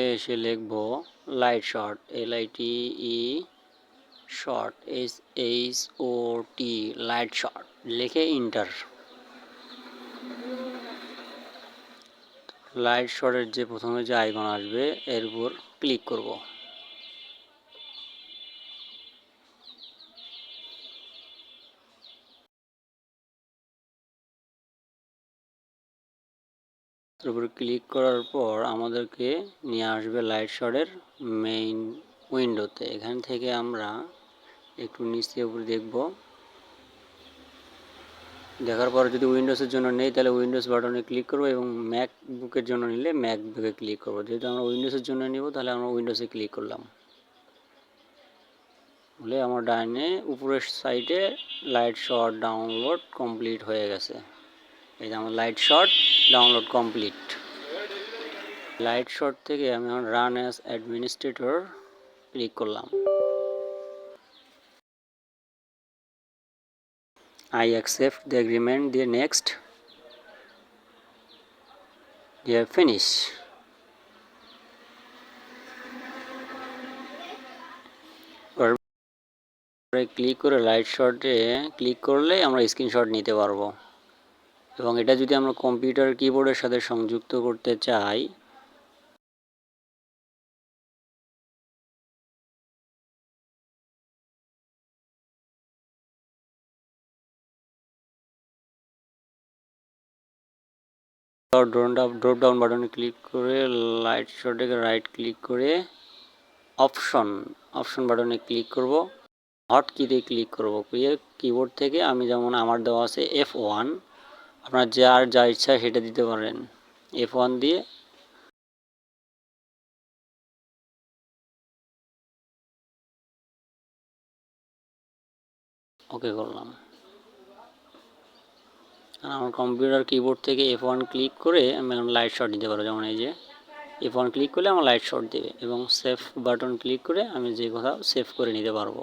এসে লিখব Lightshot L I T E short S H O T Lightshot লিখে enter light শর্টের যে প্রথমে যে আইকন আসবে, এর উপর ক্লিক করব। এর উপর ক্লিক করার পর আমাদেরকে নিয়ে আসবে লাইট শটের মেইন উইন্ডোতে এখান থেকে আমরা একটু নিচে উপরে দেখব। দেখার পর যদি উইন্ডোজের জন্য নেই, তাহলে উইন্ডোজ বাটনে ক্লিক করব এবং ম্যাক বুকের জন্য নিলে ম্যাক বুকে ক্লিক করব। যেহেতু আমরা উইন্ডোজের জন্য নিব, তাহলে আমরা উইন্ডোজে ক্লিক করলাম। বলে আমার ডাইনে উপরের সাইডে লাইট শট ডাউনলোড কমপ্লিট হয়ে গেছে। এই যে আমার light shot download complete light shot থেকে আমি এখন রান অ্যাজ অ্যাডমিনিস্ট্রেটর ক্লিক করলাম। I accept the agreement the next, yeah, finish. Click করে লাইট শটে ক্লিক করলে আমরা স্ক্রিনশট নিতে পারব। এবং এটা যদি আমরা কম্পিউটার কিবোর্ডের সাথে সংযুক্ত করতে চাই ড্রপ ডাউন বাটনে ক্লিক করে লাইট শটে রাইট ক্লিক করে অপশন অপশন বাটনে ক্লিক করব। হট কিতে ক্লিক করব। কিবোর্ড থেকে আমি যেমন আমার দেওয়া আছে এফ ওয়ান আপনার যার যা ইচ্ছা সেটা দিতে পারেন। এফ ওয়ান দিয়ে ওকে করলাম। আমার কম্পিউটার কিবোর্ড থেকে এফ ওয়ান ক্লিক করে আমি এখন লাইট শট দিতে পারব। যেমন এই যে এফ ওয়ান ক্লিক করলে আমার লাইট শট দেবে এবং সেফ বাটন ক্লিক করে আমি যে কোথাও সেভ করে নিতে পারব।